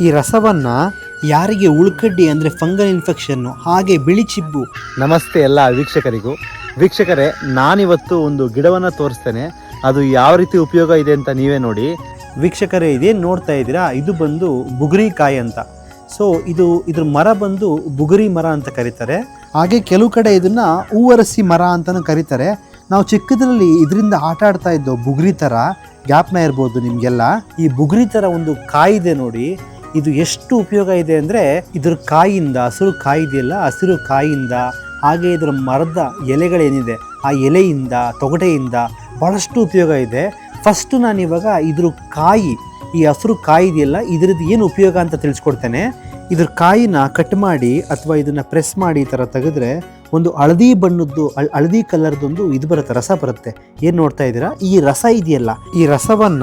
ಈ ರಸವನ್ನ ಯಾರಿಗೆ ಉಳ್ಕಡ್ಡಿ ಅಂದ್ರೆ ಫಂಗಲ್ ಇನ್ಫೆಕ್ಷನ್ ಹಾಗೆ ಬಿಳಿ ಚಿಬ್ಬು. ನಮಸ್ತೆ ಎಲ್ಲ ವೀಕ್ಷಕರಿಗೂ. ವೀಕ್ಷಕರೇ ನಾನಿವತ್ತು ಒಂದು ಗಿಡವನ್ನು ತೋರಿಸ್ತೇನೆ. ಅದು ಯಾವ ರೀತಿ ಉಪಯೋಗ ಇದೆ ಅಂತ ನೀವೇ ನೋಡಿ. ವೀಕ್ಷಕರೇ ಇದೇನು ನೋಡ್ತಾ ಇದ್ದೀರಾ? ಇದು ಬಂದು ಬುಗುರಿಕಾಯಿ ಅಂತ. ಸೊ ಇದು ಇದ್ರ ಮರ ಬಂದು ಬುಗುರಿ ಮರ ಅಂತ ಕರೀತಾರೆ. ಹಾಗೆ ಕೆಲವು ಕಡೆ ಇದನ್ನ ಹೂವರಸಿ ಮರ ಅಂತಾನು ಕರೀತಾರೆ. ನಾವು ಚಿಕ್ಕದ್ರಲ್ಲಿ ಇದರಿಂದ ಆಟ ಆಡ್ತಾ ಇದ್ದೋ ಬುಗುರಿ ಥರ ಜ್ಞಾಪನ ಇರ್ಬೋದು ನಿಮಗೆಲ್ಲ. ಈ ಬುಗುರಿ ಥರ ಒಂದು ಕಾಯಿದೆ ನೋಡಿ, ಇದು ಎಷ್ಟು ಉಪಯೋಗ ಇದೆ ಅಂದರೆ ಇದ್ರ ಕಾಯಿಂದ, ಹಸಿರು ಕಾಯಿದೆಯಲ್ಲ ಹಸಿರು ಕಾಯಿಯಿಂದ ಹಾಗೆ ಇದರ ಮರದ ಎಲೆಗಳೇನಿದೆ, ಆ ಎಲೆಯಿಂದ, ತೊಗಟೆಯಿಂದ ಭಾಳಷ್ಟು ಉಪಯೋಗ ಇದೆ. ಫಸ್ಟು ನಾನು ಇವಾಗ ಇದ್ರ ಕಾಯಿ, ಈ ಹಸಿರು ಕಾಯಿದೆಯಲ್ಲ, ಇದ್ರದ್ದು ಏನು ಉಪಯೋಗ ಅಂತ ತಿಳಿಸ್ಕೊಡ್ತೇನೆ. ಇದ್ರ ಕಾಯಿನ ಕಟ್ ಮಾಡಿ ಅಥವಾ ಇದನ್ನ ಪ್ರೆಸ್ ಮಾಡಿ ಈ ಥರ ತೆಗೆದ್ರೆ ಒಂದು ಹಳದಿ ಬಣ್ಣದ್ದು, ಹಳ್- ಹಳದಿ ಕಲರ್ದೊಂದು ಇದು ಬರುತ್ತೆ, ರಸ ಬರುತ್ತೆ. ಏನು ನೋಡ್ತಾ ಇದ್ದೀರಾ? ಈ ರಸ ಇದೆಯಲ್ಲ, ಈ ರಸವನ್ನ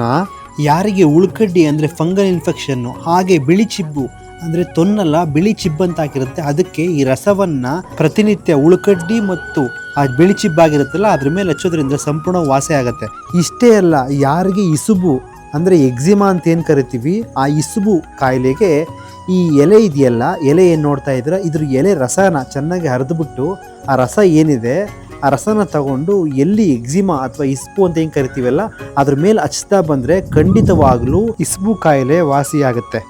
ಯಾರಿಗೆ ಉಳ್ಕಡ್ಡಿ ಅಂದರೆ ಫಂಗಲ್ ಇನ್ಫೆಕ್ಷನ್ನು, ಹಾಗೆ ಬಿಳಿ ಚಿಬ್ಬು ಅಂದರೆ ತೊನ್ನಲ್ಲ, ಬಿಳಿ ಚಿಬ್ಬಂತ ಹಾಕಿರುತ್ತೆ, ಅದಕ್ಕೆ ಈ ರಸವನ್ನ ಪ್ರತಿನಿತ್ಯ ಉಳ್ಕಡ್ಡಿ ಮತ್ತು ಆ ಬಿಳಿ ಚಿಬ್ಬಾಗಿರುತ್ತಲ್ಲ, ಅದ್ರ ಮೇಲೆ ಹಚ್ಚೋದ್ರಿಂದ ಸಂಪೂರ್ಣ ವಾಸಿ ಆಗುತ್ತೆ. ಇಷ್ಟೇ ಅಲ್ಲ, ಯಾರಿಗೆ ಇಸುಬು ಅಂದರೆ ಎಕ್ಸಿಮಾ ಅಂತ ಏನು ಕರಿತೀವಿ? ಆ ಇಸುಬು ಕಾಯಿಲೆಗೆ ಈ ಎಲೆ ಇದೆಯಲ್ಲ, ಎಲೆ ಏನು ನೋಡ್ತಾ ಇದ್ರೆ ಇದ್ರ ಎಲೆ ರಸನ ಚೆನ್ನಾಗಿ ಹರಿದುಬಿಟ್ಟು ಆ ರಸ ಏನಿದೆ, ಆ ರಸನ ತಗೊಂಡು ಎಲ್ಲಿ ಎಕ್ಸಿಮಾ ಅಥವಾ ಇಸ್ಬು ಅಂತ ಏನು ಕರಿತೀವಲ್ಲ, ಅದ್ರ ಮೇಲೆ ಹಚ್ತಾ ಬಂದರೆ ಖಂಡಿತವಾಗ್ಲೂ ಇಸ್ಬು ಕಾಯಿಲೆ ವಾಸಿಯಾಗುತ್ತೆ.